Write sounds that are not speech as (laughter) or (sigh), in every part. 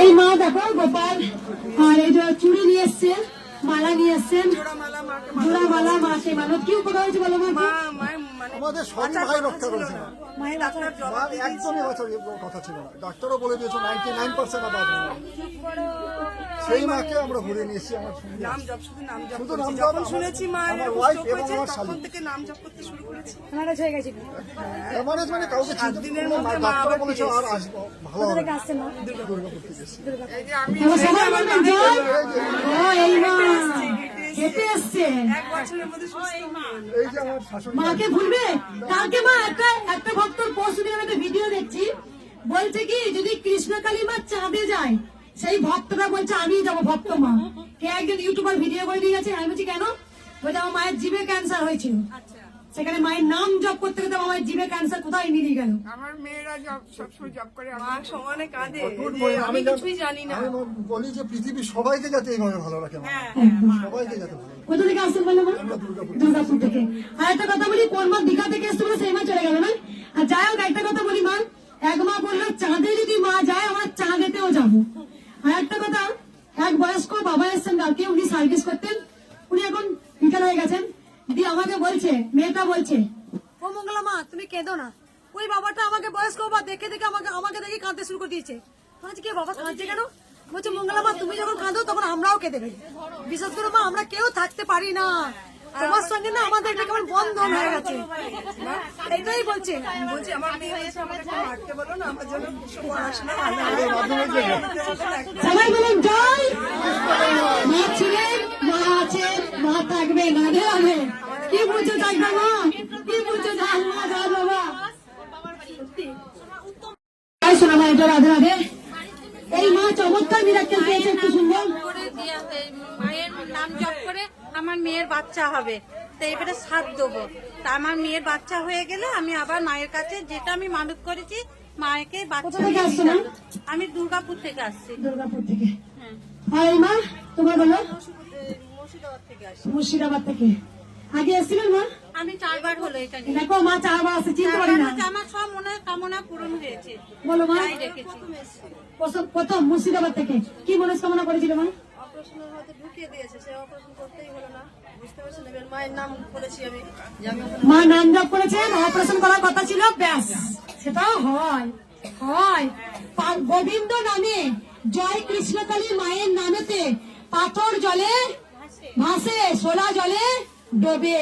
এই মা দেখো, গোপাল। আর এই যে চুড়ি নিয়ে এসছে মালা নিয়ে এসছেন। মালা, মাকে জোড়া সেই মানত কি উপকার হয়েছে বলো মা? আমাদের সবই ভাই রক্ষা করেছে না। একদমই কথা ছিল না। ডাক্তারও বলে দিয়েছে নাইনটি নাইন পার্সেন্ট আবার সেই মাকে আমরা ঘুরে নিয়ে এসেছি আমার শুধু নাম জপ শুনেছি আমার stroke এবং আমার স্বামী। থেকে নাম জপ করতে শুরু করেছি। হয়ে গেছে মানে কাউকে চিনতে দিনের মধ্যে মা বলেছে আর আসব ভালো হবে। আসছে মা? দুর্গাপুর থেকে এই যে আমি এই মা। এসছে। এক বছরের মধ্যে সুস্থ মা। এই যে আমার শাশুড়ি মাকে ভুলবে? কালকে মা একটা একটা ভক্তর পরশু দিন একটা ভিডিও দেখছি। বলছে কি যদি কৃষ্ণ কালী মা চাঁদে যায় সেই ভক্তরা বলছে আমি যাব ভক্ত মা। কে একজন ইউটিউবার ভিডিও করে দিয়ে গেছে? আমি বলছি কেন? বলছে আমার মায়ের জিভে ক্যান্সার হয়েছিল। সেখানে মায়ের নাম জপ করতে করতে আমার মায়ের জিভে ক্যান্সার কোথায় মিলিয়ে গেল? আমার মেয়েরা জব সবসময় জব করে মা সমানে কাঁদে। আমি কিছুই জানি না। আমি বলি যে পৃথিবীর সবাইকে যাতে এইভাবে ভালো রাখে সবাইকে যাতে কোথা থেকে আসছেন বললাম দুর্গাপুর থেকে। আর একটা কথা বলি কোন মা দীঘা থেকে এসছে বলে সেই মা চলে গেল না? আর যাই হোক একটা কথা বলি মা এক মা বলল চাঁদে যদি মা যায় আমার চাঁদেতেও যাব। আর একটা কথা এক বয়স্ক বাবা এসছেন কালকে উনি সার্ভিস করতেন। উনি এখন রিটায়ার হয়ে গেছেন। দিয়ে আমাকে বলছে মেয়েটা বলছে। ও মঙ্গলা মা তুমি কেঁদো না। ওই বাবাটা আমাকে বয়স্ক বাবা দেখে দেখে আমাকে আমাকে দেখে কাঁদতে শুরু করে দিয়েছে। বলছে বাবা কাঁদছে কেন? বলছে মঙ্গলা মা তুমি যখন কাঁদো তখন আমরাও কেঁদে ফেলি। বিশেষ করে মা আমরা কেউ থাকতে পারি না। তোমার সঙ্গে না আমাদের একটা কেমন বন্ধন হয়ে গেছে। এটাই বলছে। বলছি আমার মেয়ে হয়েছে আমাকে একটু বলো না আমার জন্য পড়াশোনা ভালো সবাই বলেন জয়। মা ছিলেন আছে মা থাকবে রাধে রাধে। কি বুঝছ থাকবে মা? কি বুঝছ জয় মা জয় বাবা। জয় সোনা এটা রাধে রাধে। এই মা চমৎকার মিরাক্কেল পেয়েছে একটু সুন্দর। করে দিয়ে এই মায়ের নাম জপ করে আমার মেয়ের বাচ্চা হবে। তো এবারে সাত দেবো। তা আমার মেয়ের বাচ্চা হয়ে গেলে আমি আবার মায়ের কাছে যেটা আমি মানত করেছি মায়েকে বাচ্চা? আমি দুর্গাপুর থেকে আসছি। দুর্গাপুর থেকে। মা তোমার বলো। মুর্শিদাবাদ থেকে আসছি মুর্শিদাবাদ থেকে। আগে এসেছিলেন মা? আমি চারবার হলো এটা নিয়ে দেখো মা চারবার আসছে চিনতে পারি না। আমার সব মনে কামনা পূরণ হয়েছে। বলো মা। প্রথম- প্রথম মুর্শিদাবাদ থেকে। কি মনস্কামনা করেছিল মা? অপারেশনের হয়তো ঢুকিয়ে দিয়েছে সে অপারেশন করতেই হলো না। বুঝতে পারছেন এবার মায়ের নাম করেছি আমি। মা নাম জপ করেছেন অপারেশন করার কথা ছিল ব্যাস। সেটাও হয় হয়। পা- গোবিন্দ নামে জয় কৃষ্ণকালী মায়ের নামেতে পাথর জলে ভাসে, সোলা জলে ডোবে।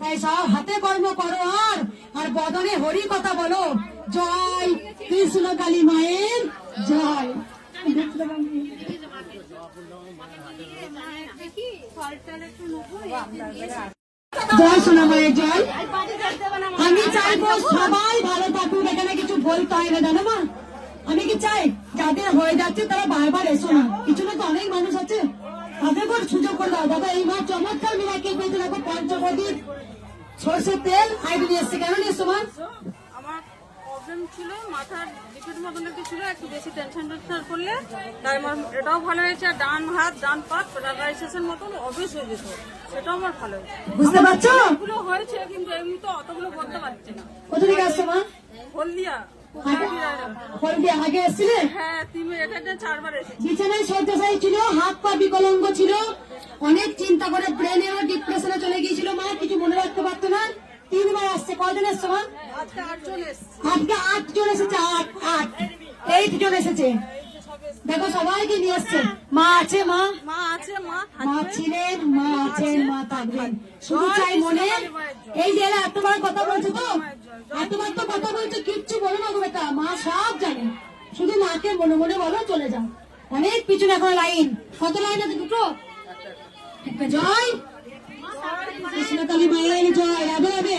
তাই সব হাতে কর্ম করো আর আর বদনে হরি কথা বলো। জয় কৃষ্ণকালী মায়ের জয়। জয় সোনা মায়ের জয়। আমি চাইব সবাই ভালো থাকুক, এখানে কিছু বলতে হয় না, জানো মা? আমি কি চাই? যাদের হয়ে যাচ্ছে তারা বারবার এসো না। কিছু না তো অনেক মানুষ আছে। পর সুযোগ করে দাও দাদা এই মাস চমৎকার মিরাকে পেয়েছে। দেখো পঞ্চবদীর সর্ষের তেল আইডি নিয়ে এসছে। কেন নিয়ে মা? আমার প্রবলেম ছিল মাথার লিকুইড মতন একটু ছিল একটু বেশি টেনশন টেনশন করলে। তাই আমার এটাও ভালো হয়েছে আর ডান হাত ডান পা প্যারালাইসিসের মতন অবেশ হয়ে যেত সেটাও আমার ভালো হয়েছে। বুঝতে পারছ? এগুলো হয়েছে কিন্তু এমনি তো অতগুলো করতে পারছি না। কোথা থেকে আসছো মা? হলদিয়া। হলদি আগে হ্যাঁ তিন এটা একটা চারবার এসেছি। বিছানায় শয্যাশায়ী ছিল হাত পা বিকলাঙ্গ ছিল অনেক চিন্তা করে ব্রেনেও ডিপ্রেশনে চলে গিয়েছিল মা কিছু মনে রাখতে পারতো না। তিনবার আসছে কজন এসছে মা? আজকে আটজন এসেছে। আট আট। এইট জন এসেছে। দেখো সবাইকে নিয়ে এসছে। মা আছে মা? মা আছে মা মা ছিলেন মা আছেন মা থাকবেন। শুধু চাই মনে? এই যে এরা এতবার কথা বলছে তো? এতবার তো কথা বলছে কিচ্ছু বলো না গো বেটা। মা সব জানে। শুধু মাকে মনে মনে বলো চলে যাও। অনেক পিছনে এখন লাইন। কত লাইন আছে দুটো? একটা জয়। কৃষ্ণকালী মায়ের জয়। রাধে রাধে।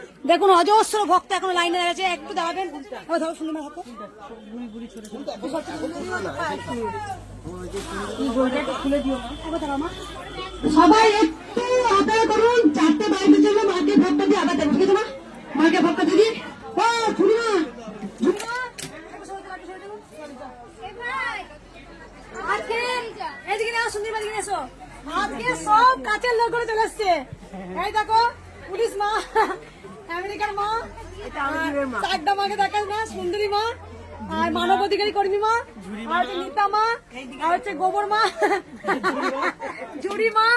দেখুন অজস্র ভক্ত এখন লাইনে আছে একটু দাঁড়াবেন। সবাই একটু অপেক্ষা করুন। চারটে বাইকের জন্য মাকে ভক্ত দিয়ে আবার দেবো ঠিক মাকে ভক্ত দিদি ও শুনুন আজকে এদিকে এসো এসো। আজকে সব কাছের করে চলে আসছে এই দেখো পুলিশ মা। আমেরিকার মা চারটা মাকে দেখাস সুন্দরী মা আর মানব অধিকারী কর্মী মা আর হচ্ছে নিতা মা আর হচ্ছে গোবর মা। ঝুড়ি মা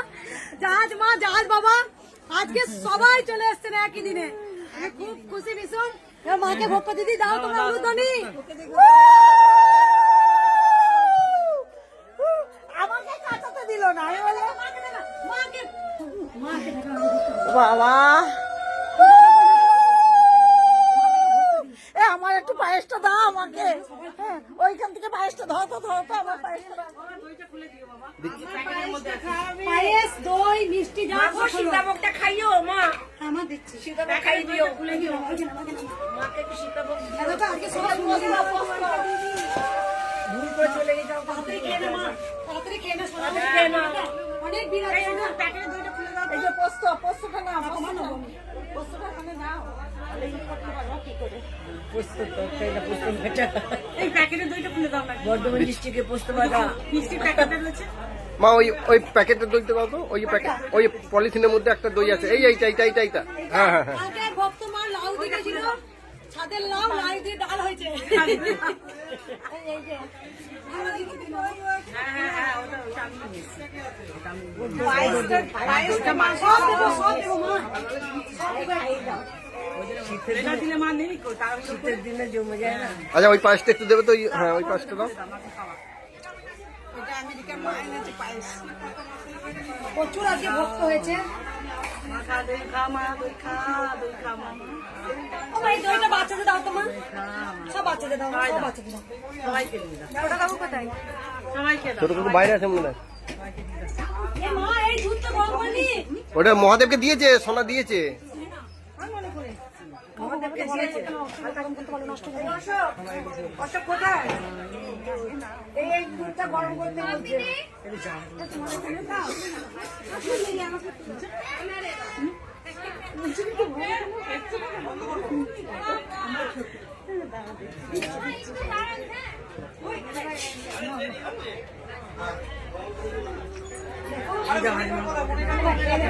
জাহাজ মা জাহাজ বাবা। আজকে সবাই চলে এসছেন একই দিনে। খুব খুশি ভীষণ। মাকে ভোগ দিদি দাও তোমরা উলুধ্বনি আমাকে কাটাতে দিল না আমি বললাম মাকে দে না, মাকে মাকে দে না। বাবা এ আমার একটু পায়েসটা দাও আমাকে হ্যাঁ, ওইখান থেকে পায়েসটা ধর তো ধর তো আমার পায়েসটা পায়েস দই মিষ্টি যা সীতাভোগটা খাইও মা আমার দিচ্ছি সীতাভোগ খাই দিও খুলে দিও আমাকে না, আমাকে না। মাকে একটু সীতাভোগ আজকে সবাই বসে না, বসে না। ভুল করে চলে গেছে তাড়াতাড়ি খেয়ে নে, মা। তাড়াতাড়ি খেয়ে নে, সোনা। খেয়ে নাও। অনেক। এই যে পোস্ত পোস্তটা না পোস্তটা। দাও। মা ওই ওই প্যাকেটের দইটা দাও তো ওই প্যাকেট ওই পলিথিনের মধ্যে একটা দই আছে। এই এইটা এইটা এইটা এইটা। হ্যাঁ হ্যাঁ হ্যাঁ। ভক্ত মা লাউ দিয়ে ছাদের লাউ, দিয়ে ডাল হয়েছে। আচ্ছা ওই পাঁচটা একটু দেবে তো হ্যাঁ ওই পাঁচটা দাও। প্রচুর আজকে ভক্ত হয়েছে। ও ভাই দইটা বাচ্চাদের দাও তো মা। সব বাচ্চাদের দাও সব বাচ্চাদের দাও। ওটা খাব কোথায়? ছোট ছোট বাইরে আছে মনে হয়। ওটা মহাদেবকে দিয়েছে সোনা দিয়েছে। অশোক খেলে (laughs)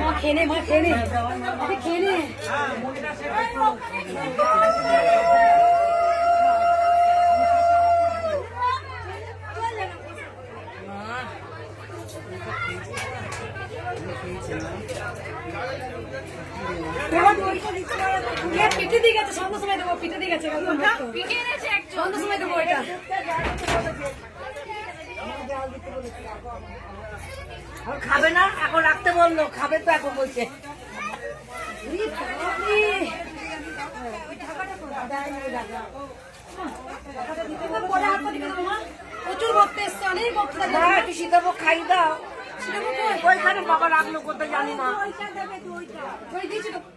মা খেয়ে নে মা খেয়ে নে আরে খেয়ে নে এ, পিঠে দিয়ে গেছে সন্ধ্যার সময় দেবো পিঠে দিয়ে গেছে সন্ধ্যার সময় দেবো। এটা। এখন খাবে না এখন রাখতে বলল খাবে তো এখন বলছে। প্রচুর ভক্ত এসছে অনেক ভক্ত সীতাভোগ খাই দাও। ওইখানে বাবা রাখল কোথায় জানি না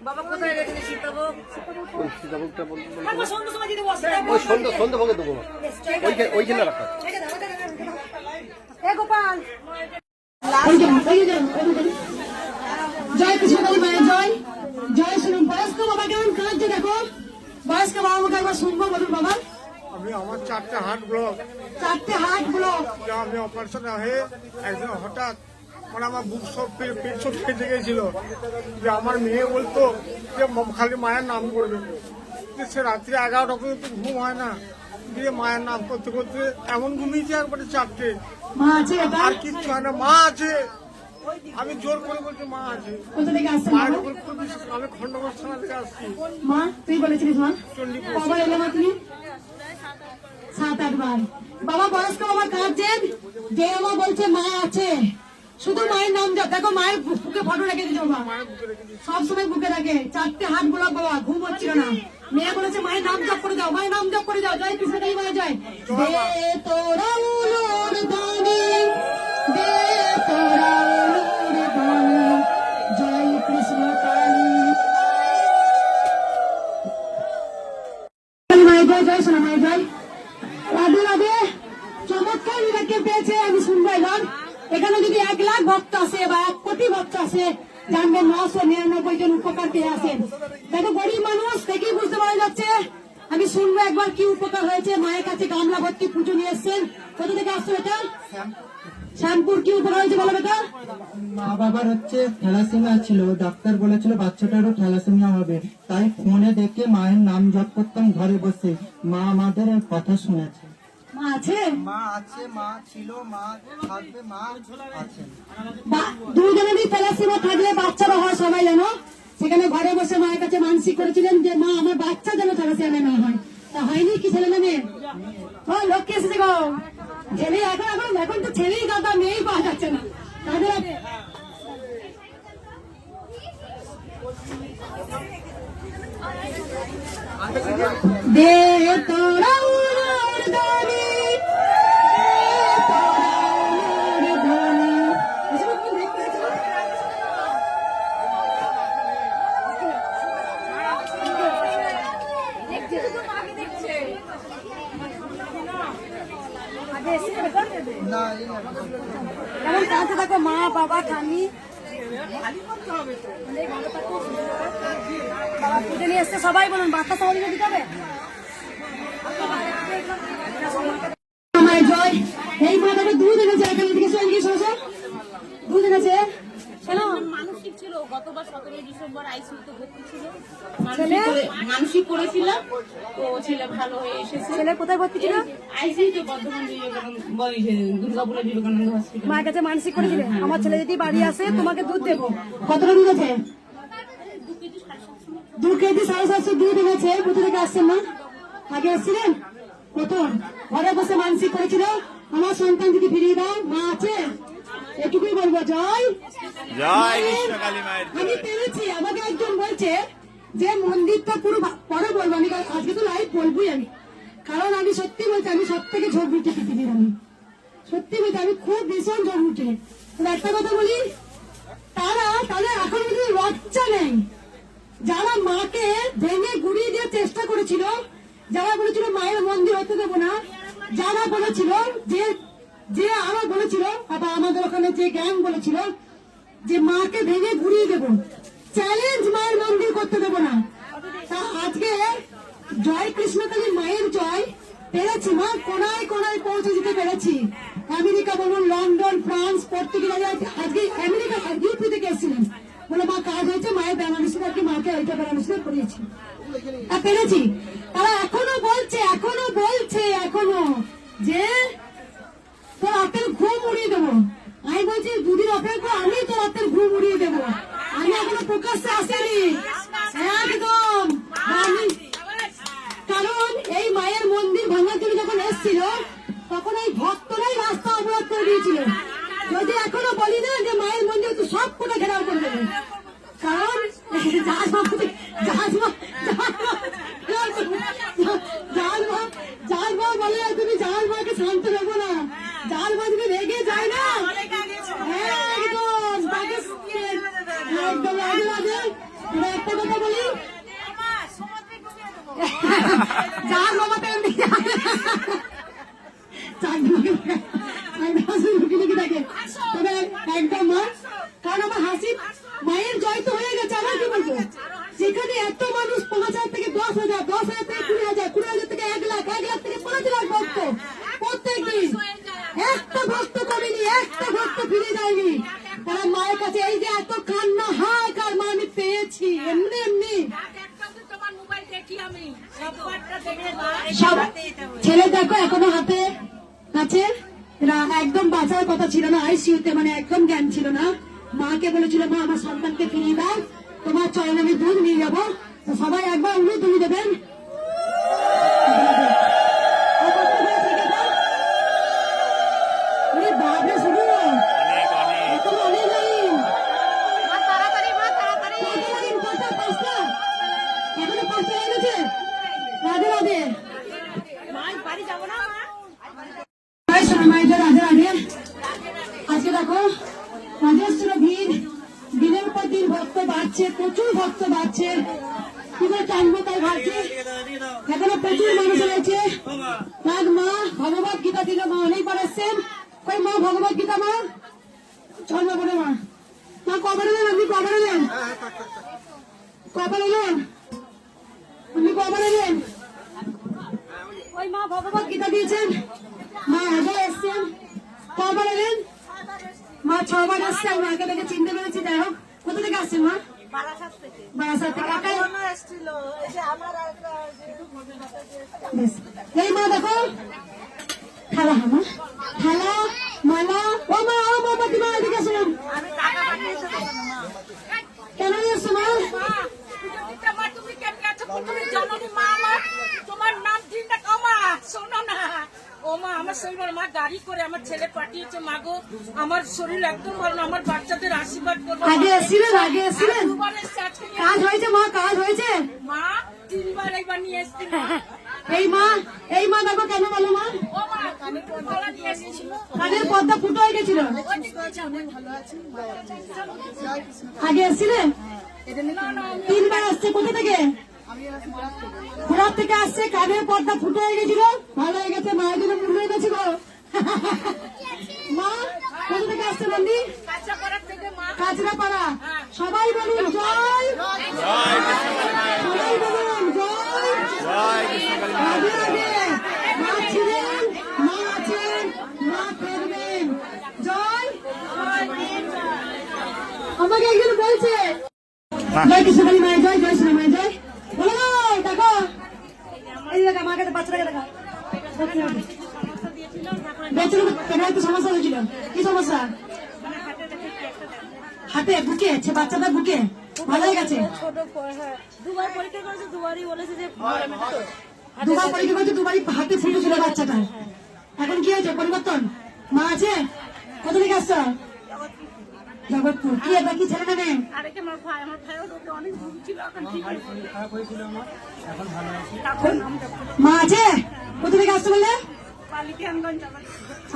বাবা কোথায় রেখেছে সীতাভোগ সীতাভোগটা। ওই সন্ধ্যা সন্ধ্যা ভোগে দেবো ওইখানে রাখা গোপাল জয় কৃষ্ণ মায়ের জয় জয় শুনুন বয়স্ক বাবা কেমন কাঁদছে দেখো বয়স্ক বাবা আমাকে একবার শুনব বলুন বাবা আমি আমার চারটে হার্ট ব্লক চারটে হাত ব্লক আমি অপারেশন হয়ে একদিন হঠাৎ মানে আমার বুক সব পেট সব ফেটে গেছিল। যে আমার মেয়ে বলতো যে খালি মায়ের নাম করবে। যে সে রাত্রি এগারোটা পর্যন্ত ঘুম হয় না। দিয়ে মায়ের নাম করতে করতে এমন ঘুমিয়েছে একবারে চারটে। আর কিচ্ছু হয় না। মা আছে। আমি জোর করে বলছি মা আছে। মায়ের উপর খুব বিশ্বাস আমি খন্ডগর থানা থেকে আসছি। মা তুই বলেছিলিস মা? চণ্ডীপুর। তুমি? সাত আটবার। বাবা বয়স্ক বাবা কাঁদছেন? যে মা বলছে মা আছে। শুধু মায়ের নাম জপ দেখো মায়ের বুকে ফটো রেখে দিল দিয়েছি। সব সময় বুকে রাখে চারটে হাত গোলাপ বাবা ঘুম হচ্ছিল না। মেয়ে বলেছে মায়ের নাম জপ করে যাও মায়ের নাম জপ করে যাও জয় কৃষ্ণ কালী মায়ের জয়। তোরা নাম জপ করতাম ঘরে বসে। মা আমাদের কথা শুনেছে। মা আছে? মা আছে মা ছিল মা থাকবে মা আছেন দুজনেরই থ্যালাসেমিয়া থাকলে বাচ্চারা হয় সবাই জানো সেখানে ঘরে বসে মায়ের কাছে মানসিক করেছিলেন যে মা আমার বাচ্চা যেন থ্যালাসেমিয়া না হয়। তা হয়নি কি ছেলে না মেয়ে? ও লক্ষ্মী এসেছে গো। ছেলে এখন এখন এখন তো ছেলেই দাদা মেয়েই পাওয়া যাচ্ছে না। তাদের দে তোরা উড়ার দানি দে তোরা উড়ার দানি এসব আপনি দেখতে পাচ্ছেন? না এই কেমন কাছে থাকো মা বাবা ঠাম্মি বাবা পুজো নিয়ে এসছে সবাই বলুন সবাই দিতে হবে? জয়। এই মাথাটা দুধ এনেছে এখানে থেকে দুধ এনেছে। মানসিক ছিল গতবার সতেরোই ডিসেম্বর আইসিউতে ভর্তি ছিল। মানসিক করেছিলাম তো ছেলে ভালো হয়ে এসেছে। ছেলে কোথায় ভর্তি ছিল? আইসিউতে বর্ধমান বিবেকানন্দ বিবেকানন্দ হসপিটাল মায়ের কাছে মানসিক করেছিলে? আমার ছেলে যদি বাড়ি আসে তোমাকে দুধ দেবো। কতটা দুধ আছে? দু কেজি সাড়ে সাতশো দুধ এনেছে কোথা থেকে আসছেন না? আগে আসছিলেন? প্রথম। ঘরে বসে মানসিক করেছিল আমার সন্তান যদি ফিরিয়ে দাও মা আছে। এটুকুই বলব জয়। আমি পেরেছি আমাকে একজন বলছে যে মন্দিরটা পুরো পরে বলব আমি আজকে তো লাইভ বলবোই আমি। কারণ আমি সত্যি বলছি আমি সব থেকে ঝোঁক উঠে পৃথিবীর আমি। সত্যি বলছি আমি খুব ভীষণ ঝোঁক উঠে একটা কথা বলি তারা তাদের এখন কিন্তু লজ্জা নেই। যারা মাকে ভেঙে গুড়িয়ে দেওয়ার চেষ্টা করেছিল, যারা বলেছিল, মায়ের মন্দির হতে দেবো না, যারা বলেছিল যে যে আরও বলেছিল আবার আমাদের ওখানে যে গ্যাং বলেছিল যে মাকে ভেঙে ঘুরিয়ে দেবো চ্যালেঞ্জ মায়ের মন্দির করতে দেবো না। তা আজকে জয় কৃষ্ণকালী মায়ের জয় পেরেছি মা, কোনায় কোনায় পৌঁছে দিতে পেরেছি। আমেরিকা বলুন, লন্ডন, ফ্রান্স, পর্তুগাল, আজকে আমেরিকা, ইউপি থেকে এসেছিলেন। বলে, মা, কাজ হয়েছে, মায়ের বেনারসি আর কি মাকে ওইটা বেনারসি করিয়েছি। পেরেছি। তারা এখনও বলছে এখনও বলছে, এখনও যে, তোর রাতের ঘুম উড়িয়ে দেবো। আমি বলছি, দুদিন অপেক্ষা আমি তো রাতের ঘুম উড়িয়ে দেবো। আমি এখনও প্রকাশ্যে আসেনি। একদম। কারণ এই মায়ের মন্দির ভাঙার জন্য যখন এসেছিল, তখন এই ভক্তরাই রাস্তা অবরোধ করে দিয়েছিল। যদি এখনও বলি না যে, মায়ের মন্দির তো সব কোটা ঘেরাও করে দেবে কারণ জাহাজ মা জাহাজ মা জাহাজ মা জাহাজ মা বলে তুমি জাহাজ মাকে শান্ত রাখব না জাহাজ মা যদি রেগে যায় না একদম তাকে একদম রাজে রাজে এবার একটা কথা বলি চার বাবাতে এমনি চার লুকি থাকে তবে একদম মা কারণ আমার হাসি মায়ের জয় তো হয়ে গেছে আমার কি বলব যেখানে এত মানুষ পাঁচ হাজার থেকে দশ হাজার দশ হাজার থেকে কুড়ি হাজার কুড়ি হাজার থেকে এক লাখ এক লাখ থেকে পাঁচ লাখ ভক্ত প্রত্যেক দিন একটা ভক্ত করেনি একটা ভক্ত ফিরে যায়নি তারা মায়ের কাছে এই যে এত কান্না হায় কার মা আমি পেয়েছি এমনি এমনি সব ছেলে দেখো, এখনও হাতে আছে একদম বাঁচার কথা ছিল না আইসিউতে মানে একদম জ্ঞান ছিল না। মাকে বলেছিল, মা, আমার সন্তানকে ফিরিয়ে দাও। তোমার চয়ন আমি দুধ নিয়ে যাব। সবাই একবার অনুরোধ তুমি দেবেন। আরে বাপরে শুধু এখনও অনেক লাইন কত লাইন কটা পাঁচটা এখনও পাঁচটা লাইন আছে রাধে রাধে। জয় রাধে রাধে। আজকে দেখো রাজেশ্বর ভিড়। দিনের পর দিন ভক্ত বাড়ছে প্রচুর ভক্ত বাড়ছে। কি করে টানবো তাই ভাবছি এখনও প্রচুর মানুষ রয়েছে এক মা ভগবত গীতা দিল মা অনেকবার এসছেন ওই মা ভগবত গীতা মা চল না বলে মা মা কবে এলেন আপনি কবে এলেন কবে এলেন আপনি কবে এলেন মা গীতা দিয়েছেন? মা আগে এসছেন। কবার এলেন? মা ছবার আসছে আমি মাকে দেখে চিনতে পেরেছি। যাই হোক কোথা থেকে আসছে মা? থেকে। থেকে। এই মা দেখো। খালা হামা খালা মালা। ও মা ও মা এদিকে পাঠিয়েছি তোমার কেন নিয়ে মা? তুমি কেমন আছো? তুমি জানো মা আমার? তোমার নাম কমা শোনো না। ও মা আমার শরীর মা গাড়ি করে আমার ছেলে পাঠিয়েছে মা গো আমার শরীর একদম ভালো না আমার বাচ্চাদের আশীর্বাদ করব আগে এসছিলেন আগে এসছিলেন? কাজ হয়েছে মা কাজ হয়েছে? মা তিনবার একবার নিয়ে এসছি। এই মা এই মা দেখো কেন বলো মা? কানের পর্দা ফুটো হয়ে গেছিল। আগে এসছিলেন? তিনবার আসছে কোথা থেকে? ঘোড়ার থেকে আসছে কানের পর্দা ফুটো হয়ে গেছিল। ভালো হয়ে গেছে মায়ের জন্য মূল্য হয়ে গেছিল মা কোথা থেকে আসছে পাড়ার কাঁচরাপাড়া। সবাই বলুন জয়। সবাই বলুন জয়। আগে আগে। মা ছিলেন মা আছেন মা ফেরবেন জয়। আমাকে একজন বলছে জয় কৃষ্ণকালী মায়ের জয় জয় শ্রী মায়ের এই দেখা মাকে বাচ্চাটাকে দেখা। বেচার কেন একটু সমস্যা হয়েছিল? কি সমস্যা? হাতে বুকে আছে বাচ্চাটা বুকে। ভালো গেছে? ছোট প- দুবার পরীক্ষা করেছে দুবারই বলেছে যে তো। দুবার পরীক্ষা করছে দুবারই হাতে ফুটে ছিল বাচ্চাটা। এখন কি হয়েছে? পরিবর্তন? মা আছে? কত থেকে আসছো? জগৎপুর কি এটা কি ছেলে না মেয়ে আরেকে আমার ভাই আমার ভাইও রোগে অনেক ভুগছিল এখন ঠিক হয়েছে মা আছে? কোথা থেকে আসছো বললে?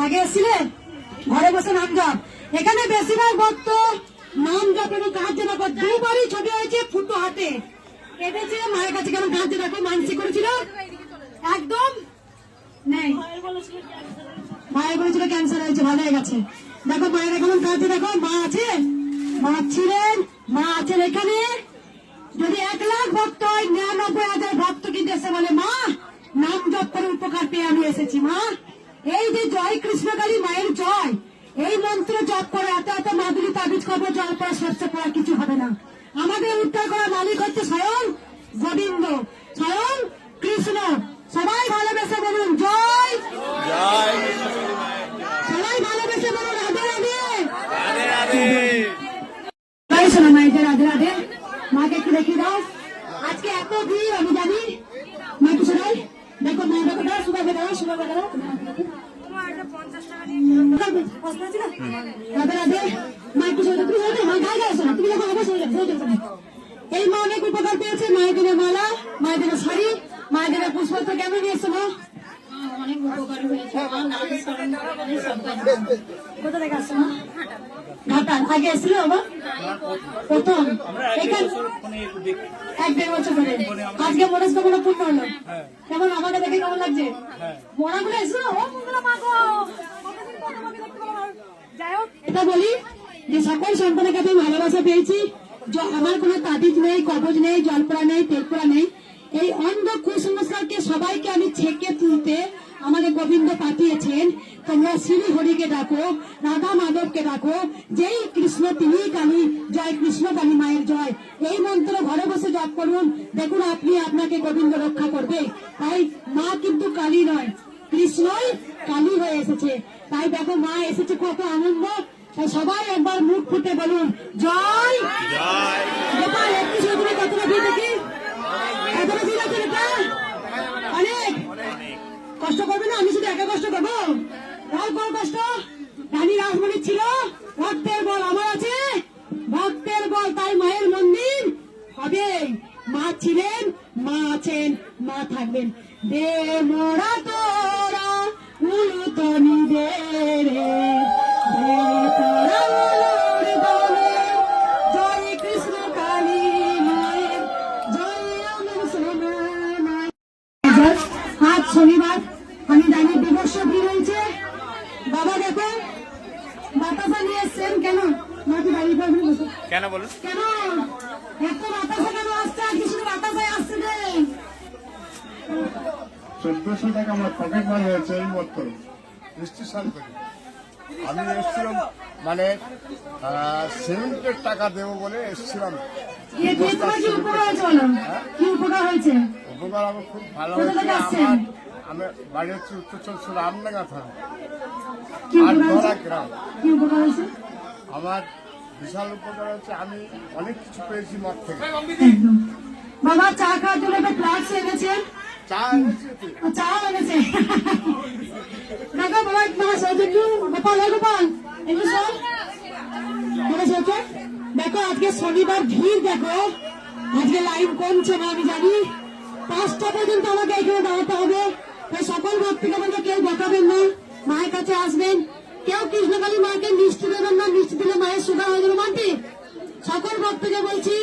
আগে এসছিলে? ঘরে বসে নাম জপ এখানে বেশিরভাগ ভক্ত নাম জপ এবং কাজ যেন করে। দুবারই ছবি হয়েছে ফুটো হাতে কেটেছে মায়ের কাছে কেমন কাজ দেখো মানসিক করেছিল? একদম? নেই। মায়ের বলেছিল ক্যান্সার হয়েছে ভালো হয়ে গেছে। দেখো মায়ের কেমন কাজে দেখো, মা আছে। মা ছিলেন, মা আছেন এখানে। যদি এক লাখ ভক্ত হয়, নিরানব্বই হাজার ভক্ত কিন্তু এসে বলে, মা, নাম জপ করে উপকার পেয়ে আমি এসেছি, মা। এই যে জয় কৃষ্ণকালী মায়ের জয়। এই মন্ত্র জপ করে এত এত মাদুরি তাবিজ করব, জল পড়া স্বচ্ছ পড়া, কিছু হবে না। আমাদের উদ্ধার করা মালিক হচ্ছে স্বয়ং গোবিন্দ স্বয়ং কৃষ্ণ সবাই ভালোবেসে বলুন জয় সবাই ভালোবেসে বলুন রাধে রাধে জয় সোনা মায়ের রাধে রাধে মাকে একটু দেখিয়ে দাও আজকে এত ভিড় আমি জানি মা একটু শোনাই দেখো মা দেখো দাও সুভাবে দাও সুভাবে দাও রাধে রাধে মা একটু শোনো তুমি শোনো মা গায়ে গায়ে শোনো তুমি যখন হবে শোনো শোনো শোনো এই মা অনেক উপকার পেয়েছে মায়ের দিনে মালা মায়ের দিনে শাড়ি মায়ের দিনে পুষ্পত্র কেমন নিয়ে এসছো মা অনেক উপকার হয়েছে মা নাম স্মরণ করে সব কাজ কোথা থেকে আসছো মা ঘাটাল আগে এসেছিল বাবা প্রথম? এক দেড় বছর ধরে আজকে মনস্কামনা পূর্ণ হলো। কেমন? আমাকে দেখে কেমন লাগছে? মরাগুলো এসো এটা বলি যে সকল সন্তানের কাছে আমি ভালোবাসা পেয়েছি। আমার কোনো তাবিজ নেই কবজ নেই জলপড়া নেই তেলপড়া নেই। এই অন্ধ কুসংস্কারকে সবাইকে আমি ছেকে তুলতে আমাকে গোবিন্দ পাঠিয়েছেন তোমরা শ্রী হরিকে ডাকো রাধা মাধবকে ডাকো যেই কৃষ্ণ তিনি কালী জয় কৃষ্ণ কালী মায়ের জয়। এই মন্ত্র ঘরে বসে জপ করুন। দেখুন আপনি আপনাকে গোবিন্দ রক্ষা করবে। তাই মা কিন্তু কালী নয় কৃষ্ণই কালী হয়ে এসেছে। তাই দেখো মা এসেছে কত আনন্দ। তাই সবাই একবার মুখ ফুটে বলুন জয়! গোপাল একটু কতটা দিয়ে দেখি এতটা দিয়ে আছে এটা অনেক কষ্ট করবে না? আমি শুধু একা কষ্ট করব? বড় কষ্ট। রানী রাসমণি ছিল। ভক্তের বল আমার আছে। ভক্তের বল তাই মায়ের মন্দির। হবে। মা ছিলেন, মা আছেন, মা থাকবেন। দে মোরা তোরা উলুতনি দে রে। তোরা আসছে? বলুন চোদ্দশো টাকা আমার পকেট মার হয়েছে এই সাল থেকে আমি এসেছিলাম মানে সিমেন্টের টাকা দেবো বলে এসেছিলাম। কি উপকার আমার খুব ভালো হয়েছে। আমার আমি বাড়ি হচ্ছে উত্তর চব্বিশ রামনগর। থানা গ্রাম। কি উপকার হয়েছে? আমার বিশাল উপকার হচ্ছে আমি অনেক কিছু পেয়েছি থেকে। বাবা চা খাওয়ার জন্য একটা ফ্লাক্স এনেছে চা এনেছি। তো। ও চা এনেছে। দেখো বাবা তোমার সৌজন্য গোপাল বলে সৌজ দেখো আজকে শনিবার ভিড় দেখো। আজকে লাইন কমছে না আমি জানি। পাঁচটা পর্যন্ত আমাকে এখানে দাঁড়াতে হবে। সকল ভক্তকে কেউ দেখাবেন না। মায়ের কাছে আসবেন। কেউ কৃষ্ণকালী মাকে মিষ্টি দেবেন না মিষ্টি দিলে মায়ের সুগার হয়ে যাবে মানটি সকল ভক্তকে বলছি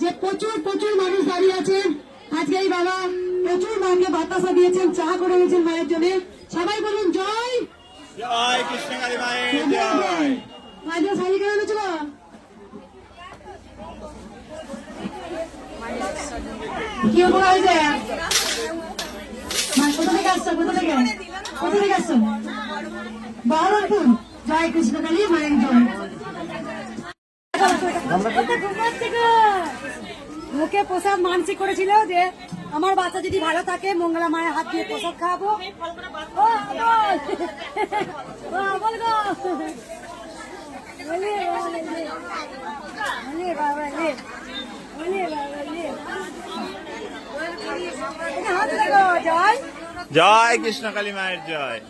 যে প্রচুর প্রচুর মানুষ দাঁড়িয়ে আছেন। আজকে এই বাবা প্রচুর মাকে বাতাসা দিয়েছেন চা করে গেছেন মায়ের জন্য। সবাই বলুন জয়! জয় কৃষ্ণকালী মায়ের জয়। মায়ের শাড়ি কেন এনেছিল? কি উপকার হয়েছে মা, কোথা থেকে আসছো কোথা থেকে? কোথা থেকে আসছো বহরমপুর জয় কৃষ্ণকালী মায়ের জয়। মুখে প্রসাদ মানসিক করেছিল যে আমার বাচ্চা যদি ভালো থাকে মঙ্গলা মায়ের হাত দিয়ে প্রসাদ খাওয়াবো। জয়। জয় কৃষ্ণকালী মায়ের জয়।